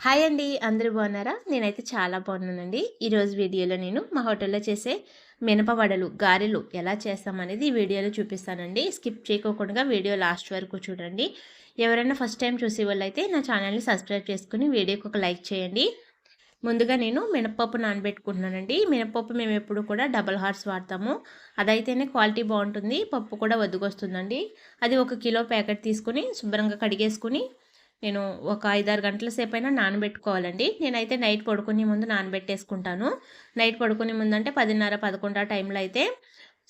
Hi అండి అందరూ బాగున్నారా? నేనైతే చాలా బాగున్నానండి. ఈరోజు వీడియోలో నేను మా హోటల్లో చేసే మినప వడలు గారెలు ఎలా చేస్తామనేది ఈ వీడియోలో చూపిస్తానండి. స్కిప్ చేయకోకుండా వీడియో లాస్ట్ వరకు చూడండి. ఎవరైనా ఫస్ట్ టైం చూసే వాళ్ళైతే నా ఛానల్ని సబ్స్క్రైబ్ చేసుకుని వీడియోకి ఒక లైక్ చేయండి. ముందుగా నేను మినపప్పు నానబెట్టుకుంటున్నానండి. మినపప్పు మేము ఎప్పుడు కూడా డబల్ హార్స్ వాడతాము. అదైతేనే క్వాలిటీ బాగుంటుంది. పప్పు కూడా వద్దుకొస్తుందండి అది ఒక కిలో ప్యాకెట్ తీసుకుని శుభ్రంగా కడిగేసుకుని నేను ఒక ఐదారు గంటల సేపు అయినా నానబెట్టుకోవాలండి. నేనైతే నైట్ పడుకునే ముందు నానబెట్టేసుకుంటాను. నైట్ పడుకునే ముందు అంటే పదిన్నర పదకొండు టైంలో అయితే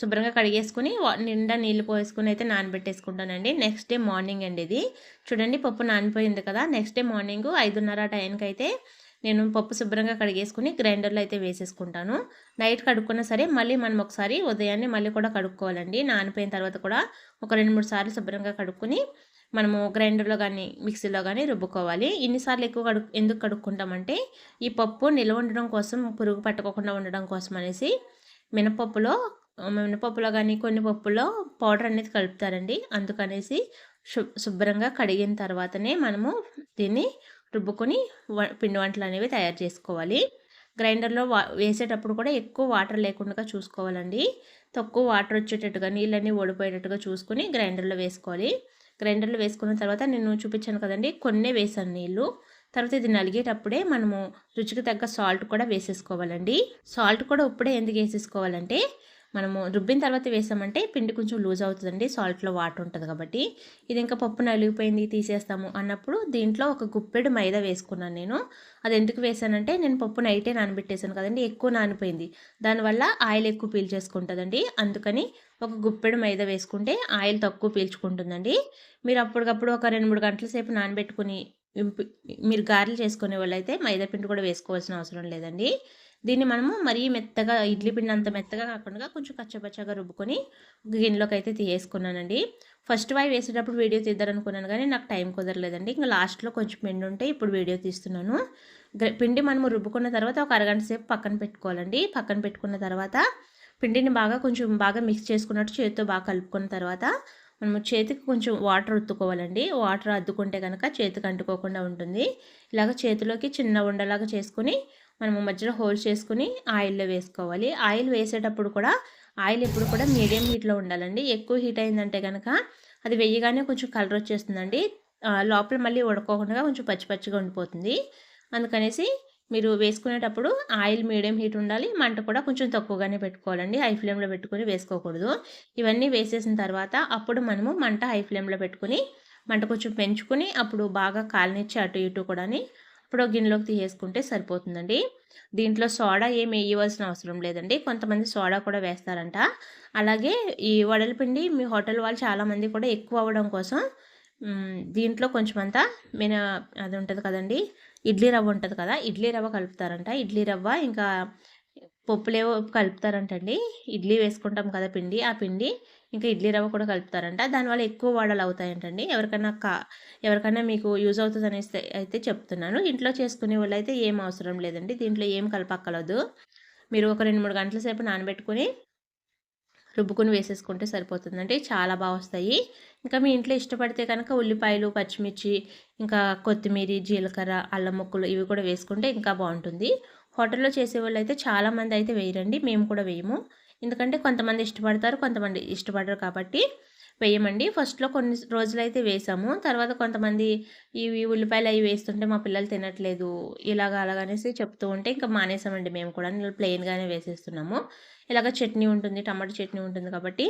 శుభ్రంగా కడిగేసుకుని నిండా నీళ్ళు పోసుకుని అయితే నానబెట్టేసుకుంటానండి. నెక్స్ట్ డే మార్నింగ్ అండి ఇది. చూడండి పప్పు నానిపోయింది కదా. నెక్స్ట్ డే మార్నింగ్ ఐదున్నర టైంకి అయితే నేను పప్పు శుభ్రంగా కడిగేసుకుని గ్రైండర్లో అయితే వేసేసుకుంటాను. నైట్ కడుక్కున్నా సరే మళ్ళీ మనం ఒకసారి ఉదయాన్నే మళ్ళీ కూడా కడుక్కోవాలండి. నానిపోయిన తర్వాత కూడా ఒక రెండు మూడు సార్లు శుభ్రంగా కడుక్కొని మనము గ్రైండర్లో కానీ మిక్సీలో కానీ రుబ్బుకోవాలి. ఇన్నిసార్లు ఎక్కువ కడు ఎందుకు కడుక్కుంటామంటే ఈ పప్పు నిల్వ ఉండడం కోసం పురుగు పట్టుకోకుండా ఉండడం కోసం అనేసి మినపప్పులో మినపప్పులో కానీ కొన్ని పప్పులో పౌడర్ అనేది కలుపుతారండి. అందుకనేసి శుభ్రంగా కడిగిన తర్వాతనే మనము దీన్ని రుబ్బుకొని పిండి వంటలు అనేవి తయారు చేసుకోవాలి. గ్రైండర్లో వా వేసేటప్పుడు కూడా ఎక్కువ వాటర్ లేకుండా చూసుకోవాలండి. తక్కువ వాటర్ వచ్చేటట్టుగా నీళ్ళన్నీ ఓడిపోయేటట్టుగా చూసుకొని గ్రైండర్లో వేసుకోవాలి. గ్రైండర్లో వేసుకున్న తర్వాత నేను చూపించాను కదండి కొన్నే వేసాను నీళ్ళు. తర్వాత ఇది నలిగేటప్పుడే మనము రుచికి తగ్గ సాల్ట్ కూడా వేసేసుకోవాలండి. సాల్ట్ కూడా ఇప్పుడే ఎందుకు వేసేసుకోవాలంటే మనము రుబ్బిన తర్వాత వేసామంటే పిండి కొంచెం లూజ్ అవుతుందండి సాల్ట్లో వాటర్ ఉంటుంది కాబట్టి. ఇది ఇంకా పప్పు నలిగిపోయింది తీసేస్తాము అన్నప్పుడు దీంట్లో ఒక గుప్పెడు మైదా వేసుకున్నాను నేను. అది ఎందుకు వేసానంటే నేను పప్పు నైటే నానబెట్టేశాను కదండి ఎక్కువ నానిపోయింది. దానివల్ల ఆయిల్ ఎక్కువ పీల్ చేసుకుంటుందండి అందుకని ఒక గుప్పెడు మైదా వేసుకుంటే ఆయిల్ తక్కువ పీల్చుకుంటుందండి. మీరు అప్పటికప్పుడు ఒక రెండు మూడు గంటల సేపు నానబెట్టుకుని మీరు గారెలు చేసుకునే వాళ్ళైతే మైదా పిండి కూడా వేసుకోవాల్సిన అవసరం లేదండి. దీన్ని మనము మరీ మెత్తగా ఇడ్లీ పిండి అంత మెత్తగా కాకుండా కొంచెం కచ్చపచ్చగా రుబ్బుకొని గిన్నెలోకి అయితే తీసేసుకున్నానండి ఫస్ట్ వాయి వేసేటప్పుడు వీడియో తీద్దారనుకున్నాను కానీ నాకు టైం కుదరలేదండి. ఇంకా లాస్ట్లో కొంచెం పిండి ఉంటే ఇప్పుడు వీడియో తీస్తున్నాను. పిండి మనము రుబ్బుకున్న తర్వాత ఒక అరగంట సేపు పక్కన పెట్టుకోవాలండి. పక్కన పెట్టుకున్న తర్వాత పిండిని బాగా కొంచెం బాగా మిక్స్ చేసుకున్నట్టు చేతితో బాగా కలుపుకున్న తర్వాత మనము చేతికి కొంచెం వాటర్ ఉత్తుకోవాలండి. వాటర్ అద్దుకుంటే కనుక చేతికి అంటుకోకుండా ఉంటుంది. ఇలాగ చేతిలోకి చిన్న ఉండలాగా చేసుకుని మనము మధ్యలో హోల్స్ చేసుకుని ఆయిల్లో వేసుకోవాలి. ఆయిల్ వేసేటప్పుడు కూడా ఆయిల్ ఎప్పుడు కూడా మీడియం హీట్లో ఉండాలండి. ఎక్కువ హీట్ అయిందంటే కనుక అది వెయ్యగానే కొంచెం కలర్ వచ్చేస్తుందండి. లోపల మళ్ళీ ఉడకోకుండా కొంచెం పచ్చి పచ్చిగా ఉండిపోతుంది. అందుకనేసి మీరు వేసుకునేటప్పుడు ఆయిల్ మీడియం హీట్ ఉండాలి మంట కూడా కొంచెం తక్కువగానే పెట్టుకోవాలండి. హై ఫ్లేమ్లో పెట్టుకుని వేసుకోకూడదు. ఇవన్నీ వేసేసిన తర్వాత అప్పుడు మనము మంట హై ఫ్లేమ్లో పెట్టుకుని మంట కొంచెం పెంచుకొని అప్పుడు బాగా కాలనిచ్చి అటు ఇటు కూడా ఇప్పుడు గిన్నెలోకి తీసేసుకుంటే సరిపోతుందండి. దీంట్లో సోడా ఏమి వేయవలసిన అవసరం లేదండి. కొంతమంది సోడా కూడా వేస్తారంట. అలాగే ఈ వడల పిండి మీ హోటల్ వాళ్ళు చాలామంది కూడా ఎక్కువ అవ్వడం కోసం దీంట్లో కొంచెం అంతా మిన అది ఉంటుంది కదండి ఇడ్లీ రవ్వ ఉంటుంది కదా ఇడ్లీ రవ్వ కలుపుతారంట. ఇడ్లీ రవ్వ ఇంకా పప్పులేవో కలుపుతారంటండి. ఇడ్లీ వేసుకుంటాం కదా పిండి ఆ పిండి ఇంకా ఇడ్లీ రవ్వ కూడా కలుపుతారంట. దానివల్ల ఎక్కువ వాడలు అవుతాయంటండి. ఎవరికైనా కా ఎవరికైనా మీకు యూజ్ అవుతుంది అనేసి అయితే చెప్తున్నాను. ఇంట్లో చేసుకునే వాళ్ళు అయితే ఏం అవసరం లేదండి. దీంట్లో ఏం కలపక్కలదు మీరు ఒక రెండు మూడు గంటల సేపు నానబెట్టుకుని రుబ్బుకుని వేసేసుకుంటే సరిపోతుందండి చాలా బాగా వస్తాయి. ఇంకా మీ ఇంట్లో ఇష్టపడితే కనుక ఉల్లిపాయలు పచ్చిమిర్చి ఇంకా కొత్తిమీర జీలకర్ర అల్లం ముక్కలు ఇవి కూడా వేసుకుంటే ఇంకా బాగుంటుంది. హోటల్లో చేసేవాళ్ళు అయితే చాలామంది అయితే వేయరండి. మేము కూడా వేయము. ఎందుకంటే కొంతమంది ఇష్టపడతారు కొంతమంది ఇష్టపడరు కాబట్టి వేయమండి. ఫస్ట్లో కొన్ని రోజులైతే వేసాము. తర్వాత కొంతమంది ఇవి ఉల్లిపాయలు అవి వేస్తుంటే మా పిల్లలు తినట్లేదు ఇలాగ అలాగనేసి చెప్తూ ఉంటే ఇంకా మానేసామండి మేము కూడా. ప్లెయిన్గానే వేసేస్తున్నాము. ఇలాగ చట్నీ ఉంటుంది టమాటో చట్నీ ఉంటుంది కాబట్టి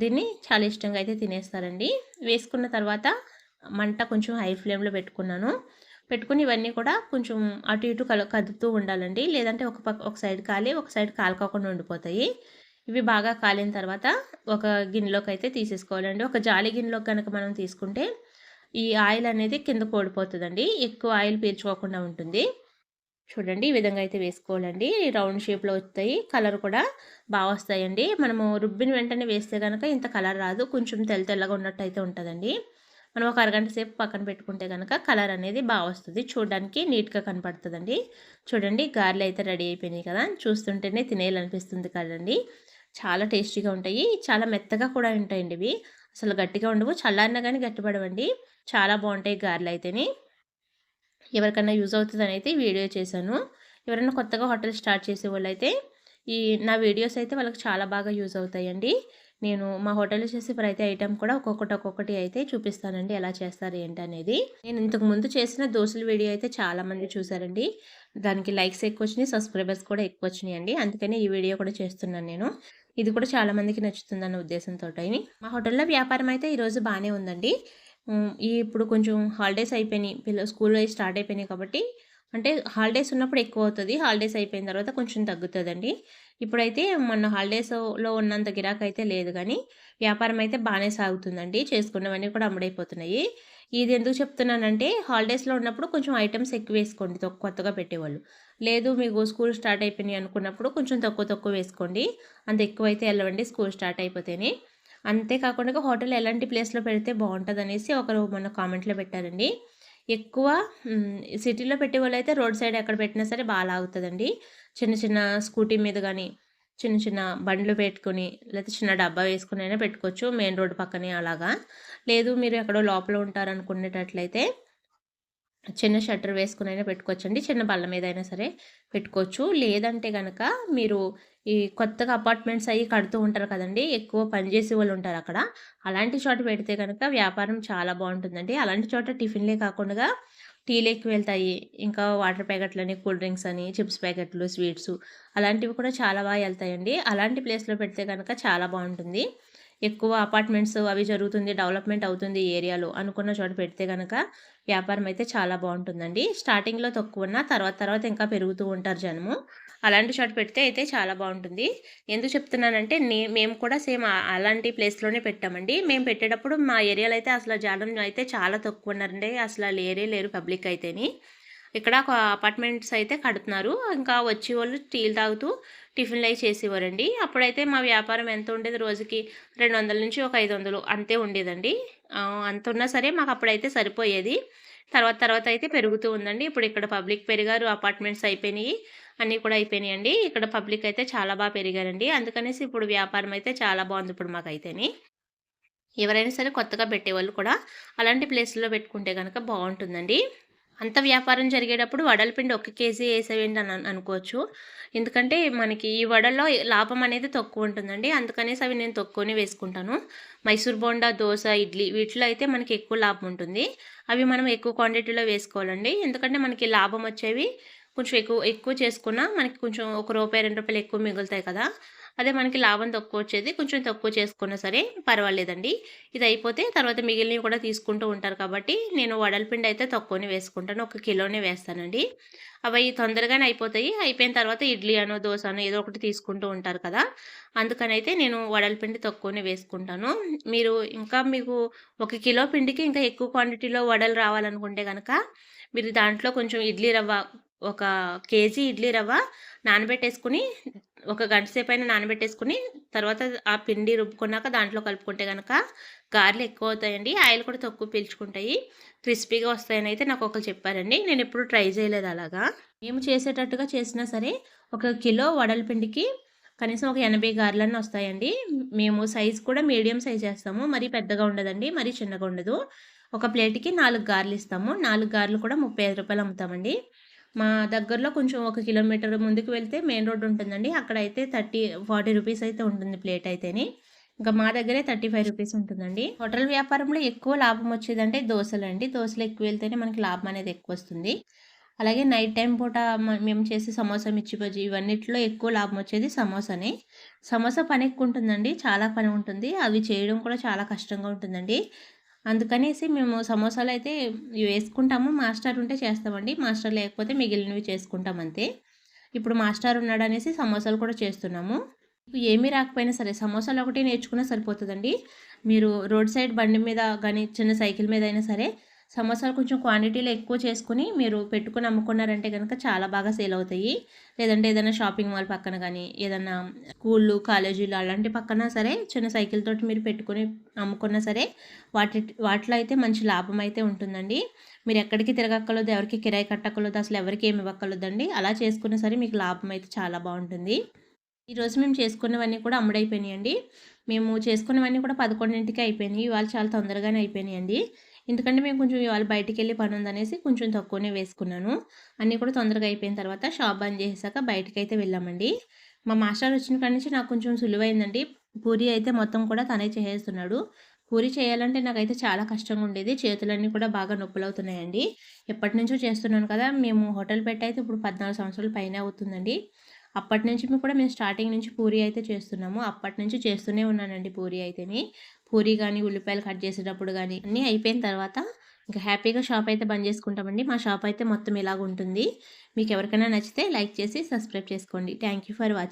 దీన్ని చాలా ఇష్టంగా అయితే తినేస్తారండి. వేసుకున్న తర్వాత మంట కొంచెం హై ఫ్లేమ్లో పెట్టుకున్నాను. పెట్టుకుని ఇవన్నీ కూడా కొంచెం అటు ఇటు కల కదుపుతూ ఉండాలండి. లేదంటే ఒక పక్క ఒక సైడ్ కాలి ఒక సైడ్ కాలుకోకుండా ఉండిపోతాయి. ఇవి బాగా కాలిన తర్వాత ఒక గిన్నెలోకి అయితే తీసేసుకోవాలండి. ఒక జాలి గిన్నెలోకి కనుక మనం తీసుకుంటే ఈ ఆయిల్ అనేది కింద కోడిపోతుందండి. ఎక్కువ ఆయిల్ పీల్చుకోకుండా ఉంటుంది. చూడండి ఈ విధంగా అయితే వేసుకోవాలండి. రౌండ్ షేప్లో వస్తాయి. కలర్ కూడా బాగా వస్తాయండి. మనము రుబ్బిన వెంటనే వేస్తే కనుక ఇంత కలర్ రాదు. కొంచెం తెల్ల తెల్లగా ఉన్నట్టు అయితే ఉంటుందండి. మనం ఒక అరగంట సేపు పక్కన పెట్టుకుంటే కనుక కలర్ అనేది బాగా వస్తుంది. చూడడానికి నీట్గా కనపడుతుందండి. చూడండి గారెలు అయితే రెడీ అయిపోయినాయి కదా. చూస్తుంటేనే తినేయాలనిపిస్తుంది కదండి. చాలా టేస్టీగా ఉంటాయి. చాలా మెత్తగా కూడా ఉంటాయండి ఇవి. అసలు గట్టిగా ఉండవు. చల్లారినా కానీ గట్టిపడవండి. చాలా బాగుంటాయి గారెలు అయితేనే. ఎవరికైనా యూజ్ అవుతుందని అయితే వీడియో చేశాను. ఎవరైనా కొత్తగా హోటల్ స్టార్ట్ చేసే వాళ్ళు అయితే ఈ నా వీడియోస్ అయితే వాళ్ళకి చాలా బాగా యూజ్ అవుతాయండి. నేను మా హోటల్లో చేసే ప్రతి ఐటెం కూడా ఒక్కొక్కటి ఒక్కొక్కటి అయితే చూపిస్తానండి. ఎలా చేస్తారు ఏంటి అనేది. నేను ఇంతకు ముందు చేసిన దోశల వీడియో అయితే చాలామంది చూసారండి దానికి లైక్స్ ఎక్కువ వచ్చినాయి సబ్స్క్రైబర్స్ కూడా ఎక్కువ వచ్చినాయి అండి అందుకని ఈ వీడియో కూడా చేస్తున్నాను నేను. ఇది కూడా చాలా మందికి నచ్చుతుందన్న ఉద్దేశంతో మా హోటల్లో వ్యాపారం అయితే ఈరోజు బాగానే ఉందండి. ఈ ఇప్పుడు కొంచెం హాలిడేస్ అయిపోయినాయి. పిల్లలు స్కూల్ స్టార్ట్ అయిపోయినాయి కాబట్టి అంటే హాలిడేస్ ఉన్నప్పుడు ఎక్కువ అవుతుంది. హాలిడేస్ అయిపోయిన తర్వాత కొంచెం తగ్గుతుందండి. ఇప్పుడైతే మొన్న హాలిడేస్లో ఉన్నంత గిరాక్ అయితే లేదు కానీ వ్యాపారం అయితే బాగానే సాగుతుందండి. చేసుకున్నవన్నీ కూడా అమ్ముడైపోతున్నాయి. ఇది ఎందుకు చెప్తున్నానంటే హాలిడేస్లో ఉన్నప్పుడు కొంచెం ఐటమ్స్ ఎక్కువ వేసుకోండి. కొత్తగా పెట్టేవాళ్ళు. లేదు మీకు స్కూల్ స్టార్ట్ అయిపోయినాయి అనుకున్నప్పుడు కొంచెం తక్కువ తక్కువ వేసుకోండి. అంత ఎక్కువ అయితే వెళ్ళవండి స్కూల్ స్టార్ట్ అయిపోతేనే. అంతేకాకుండా హోటల్ ఎలాంటి ప్లేస్లో పెడితే బాగుంటుంది అనేసి ఒకరు మొన్న కామెంట్లో పెట్టారండి. ఎక్కువ సిటీలో పెట్టే వాళ్ళు అయితే రోడ్ సైడ్ ఎక్కడ పెట్టినా సరే బాగా లాగుతుందండి. చిన్న చిన్న స్కూటీ మీద కానీ చిన్న చిన్న బండ్లు పెట్టుకొని లేకపోతే చిన్న డబ్బా వేసుకుని అయినా పెట్టుకోవచ్చు మెయిన్ రోడ్డు పక్కనే అలాగా. లేదు మీరు ఎక్కడో లోపల ఉంటారనుకునేటట్లయితే చిన్న షట్టర్ వేసుకుని అయినా పెట్టుకోవచ్చండి. చిన్న బల్ల మీద అయినా సరే పెట్టుకోవచ్చు. లేదంటే కనుక మీరు ఈ కొత్తగా అపార్ట్మెంట్స్ అవి కడుతూ ఉంటారు కదండి. ఎక్కువ పనిచేసే వాళ్ళు ఉంటారు అక్కడ. అలాంటి చోట పెడితే కనుక వ్యాపారం చాలా బాగుంటుందండి. అలాంటి చోట టిఫిన్లే కాకుండా టీలు వెళ్తాయి. ఇంకా వాటర్ ప్యాకెట్లని కూల్ డ్రింక్స్ అని చిప్స్ ప్యాకెట్లు స్వీట్స్ అలాంటివి కూడా చాలా బాగా వెళ్తాయండి. అలాంటి ప్లేస్లో పెడితే కనుక చాలా బాగుంటుంది. ఎక్కువ అపార్ట్మెంట్స్ అవి జరుగుతుంది డెవలప్మెంట్ అవుతుంది ఏరియాలో అనుకున్న చోట పెడితే కనుక వ్యాపారం అయితే చాలా బాగుంటుందండి. స్టార్టింగ్లో తక్కువ ఉన్న తర్వాత తర్వాత ఇంకా పెరుగుతూ ఉంటారు జనము. అలాంటి చోట పెడితే అయితే చాలా బాగుంటుంది. ఎందుకు చెప్తున్నానంటే నే మేము కూడా సేమ్ అలాంటి ప్లేస్లోనే పెట్టామండి. మేము పెట్టేటప్పుడు మా ఏరియాలో అయితే అసలు జనం అయితే చాలా తక్కువ ఉన్నారండి. అసలు లేరే లేరు పబ్లిక్ అయితేని. ఇక్కడ ఒక అపార్ట్మెంట్స్ అయితే కడుతున్నారు. ఇంకా వచ్చే వాళ్ళు టీలు తాగుతూ టిఫిన్లు అవి చేసేవారండి. అప్పుడైతే మా వ్యాపారం ఎంత ఉండేది? రోజుకి రెండు వందల నుంచి ఒక ఐదు వందలు అంతే ఉండేదండి. అంత ఉన్నా సరే మాకు అప్పుడైతే సరిపోయేది. తర్వాత తర్వాత అయితే పెరుగుతూ ఉందండి. ఇప్పుడు ఇక్కడ పబ్లిక్ పెరిగారు అపార్ట్మెంట్స్ అయిపోయినాయి అన్నీ కూడా అయిపోయినాయండి. ఇక్కడ పబ్లిక్ అయితే చాలా బాగా పెరిగారండి. అందుకనేసి ఇప్పుడు వ్యాపారం అయితే చాలా బాగుంది ఇప్పుడు మాకైతేని. ఎవరైనా సరే కొత్తగా పెట్టేవాళ్ళు కూడా అలాంటి ప్లేస్లో పెట్టుకుంటే కనుక బాగుంటుందండి. అంత వ్యాపారం జరిగేటప్పుడు వడల పిండి ఒక కేజీ వేసేయండి అని అనుకోవచ్చు. ఎందుకంటే మనకి ఈ వడల్లో లాభం అనేది తక్కువ ఉంటుందండి. అందుకనేసి అవి నేను తక్కువనే వేసుకుంటాను. మైసూర్ బోండా దోశ ఇడ్లీ వీటిలో అయితే మనకి ఎక్కువ లాభం ఉంటుంది. అవి మనం ఎక్కువ క్వాంటిటీలో వేసుకోవాలండి. ఎందుకంటే మనకి లాభం వచ్చేవి కొంచెం ఎక్కువ ఎక్కువ చేసుకున్నా మనకి కొంచెం ఒక రూపాయి రెండు రూపాయలు ఎక్కువ మిగులుతాయి కదా. అదే మనకి లాభం తక్కువ వచ్చేది కొంచెం తక్కువ చేసుకున్నా సరే పర్వాలేదండి. ఇది అయిపోతే తర్వాత మిగిలినవి కూడా తీసుకుంటూ ఉంటారు కాబట్టి నేను వడలపిండి అయితే తక్కువనే వేసుకుంటాను ఒక కిలోనే వేస్తానండి. అవి తొందరగానే అయిపోతాయి అయిపోయిన తర్వాత ఇడ్లీ అనో దోశ అనో ఏదో ఒకటి తీసుకుంటూ ఉంటారు కదా అందుకని అయితే నేను వడలపిండి తక్కువనే వేసుకుంటాను. మీరు ఇంకా మీకు ఒక కిలో పిండికి ఇంకా ఎక్కువ క్వాంటిటీలో వడలు రావాలనుకుంటే కనుక మీరు దాంట్లో కొంచెం ఇడ్లీ రవ్వ ఒక కేజీ ఇడ్లీ రవ్వ నానబెట్టేసుకుని ఒక గంట సేపు అయినా నానబెట్టేసుకుని తర్వాత ఆ పిండి రుబ్బుకున్నాక దాంట్లో కలుపుకుంటే కనుక గారెలు ఎక్కువ అవుతాయండి ఆయిల్ కూడా తక్కువ పీల్చుకుంటాయి. క్రిస్పీగా వస్తాయని అయితే నాకు ఒకరు చెప్పారండి. నేను ఎప్పుడు ట్రై చేయలేదు అలాగా. మేము చేసేటట్టుగా చేసినా సరే ఒక కిలో వడల పిండికి కనీసం ఒక ఎనభై గారెలన్నీ వస్తాయండి. మేము సైజ్ కూడా మీడియం సైజ్ చేస్తాము. మరీ పెద్దగా ఉండదండి మరీ చిన్నగా ఉండదు. ఒక ప్లేట్కి నాలుగు గారెలు ఇస్తాము. నాలుగు గారెలు కూడా ముప్పై ఐదు రూపాయలు అమ్ముతామండి. మా దగ్గరలో కొంచెం ఒక కిలోమీటర్ ముందుకు వెళ్తే మెయిన్ రోడ్ ఉంటుందండి. అక్కడ అయితే థర్టీ ఫార్టీ రూపీస్ అయితే ఉంటుంది ప్లేట్ అయితేనే. ఇంకా మా దగ్గరే థర్టీ ఫైవ్ రూపీస్ ఉంటుందండి. హోటల్ వ్యాపారంలో ఎక్కువ లాభం వచ్చేదంటే దోశలు అండి దోశలు ఎక్కువ వెళ్తేనే మనకి లాభం అనేది ఎక్కువ వస్తుంది. అలాగే నైట్ టైం పూట మేము చేసే సమోసా మిర్చి బజ్జీ ఇవన్నిట్లో ఎక్కువ లాభం వచ్చేది సమోసానే. సమోసా పని ఎక్కువ ఉంటుందండి. చాలా పని ఉంటుంది. అవి చేయడం కూడా చాలా కష్టంగా ఉంటుందండి. అందుకనేసి మేము సమోసాలు అయితే వేసుకుంటాము. మాస్టర్ ఉంటే చేస్తామండి. మాస్టర్ లేకపోతే మిగిలినవి చేసుకుంటాం అంతే. ఇప్పుడు మాస్టర్ ఉన్నాడు అనేసి సమోసాలు కూడా చేస్తున్నాము. ఏమీ రాకపోయినా సరే సమోసాలు ఒకటి నేర్చుకున్నా సరిపోతుందండి. మీరు రోడ్ సైడ్ బండి మీద కానీ చిన్న సైకిల్ మీద అయినా సరే సమోసాలు కొంచెం క్వాంటిటీలో ఎక్కువ చేసుకుని మీరు పెట్టుకుని అమ్ముకున్నారంటే కనుక చాలా బాగా సేల్ అవుతాయి. లేదంటే ఏదైనా షాపింగ్ మాల్ పక్కన కానీ ఏదైనా స్కూళ్ళు కాలేజీలు అలాంటి పక్కన సరే చిన్న సైకిల్ తోటి మీరు పెట్టుకుని అమ్ముకున్నా సరే వాటి వాటిలో అయితే మంచి లాభం అయితే ఉంటుందండి. మీరు ఎక్కడికి తిరగక్కర్లేదు ఎవరికి కిరాయి కట్టక్కర్లేదు అసలు ఎవరికి ఏమి ఇవ్వక్కర్లేదండి. అలా చేసుకున్నా సరే మీకు లాభం అయితే చాలా బాగుంటుంది. ఈరోజు మేము చేసుకున్నవన్నీ కూడా అమ్ముడైపోయినాయండి. మేము చేసుకున్నవన్నీ కూడా పదకొండింటికి అయిపోయినాయి. ఇవాళ చాలా తొందరగానే అయిపోయినాయండి. ఎందుకంటే మేము కొంచెం ఇవాళ బయటికి వెళ్ళి పని ఉందనేసి కొంచెం తక్కువనే వేసుకున్నాను. అన్నీ కూడా తొందరగా అయిపోయిన తర్వాత షాప్ బంద్ చేసాక బయటికి అయితే వెళ్ళామండి. మా మాస్టర్ వచ్చిన కాడి నుంచి నాకు కొంచెం సులువైందండి. పూరి అయితే మొత్తం కూడా తనే చేసేస్తున్నాడు. పూరి చేయాలంటే నాకైతే చాలా కష్టంగా ఉండేది. చేతులన్నీ కూడా బాగా నొప్పులు అవుతున్నాయండి ఎప్పటి నుంచో చేస్తున్నాను కదా మేము హోటల్ పెట్టి అయితే ఇప్పుడు పద్నాలుగు సంవత్సరాలు పైన అవుతుందండి. అప్పటి నుంచి కూడా మేము స్టార్టింగ్ నుంచి పూరి అయితే చేస్తున్నాము. అప్పటి నుంచి చేస్తూనే ఉన్నానండి పూరి అయితేని. పూరి కానీ ఉల్లిపాయలు కట్ చేసేటప్పుడు కానీ అన్నీ అయిపోయిన తర్వాత ఇంకా హ్యాపీగా షాప్ అయితే బంద్ చేసుకుంటామండి. మా షాప్ అయితే మొత్తం ఇలాగ ఉంటుంది మీకు ఎవరికైనా నచ్చితే లైక్ చేసి సబ్స్క్రైబ్ చేసుకోండి. Thank for watching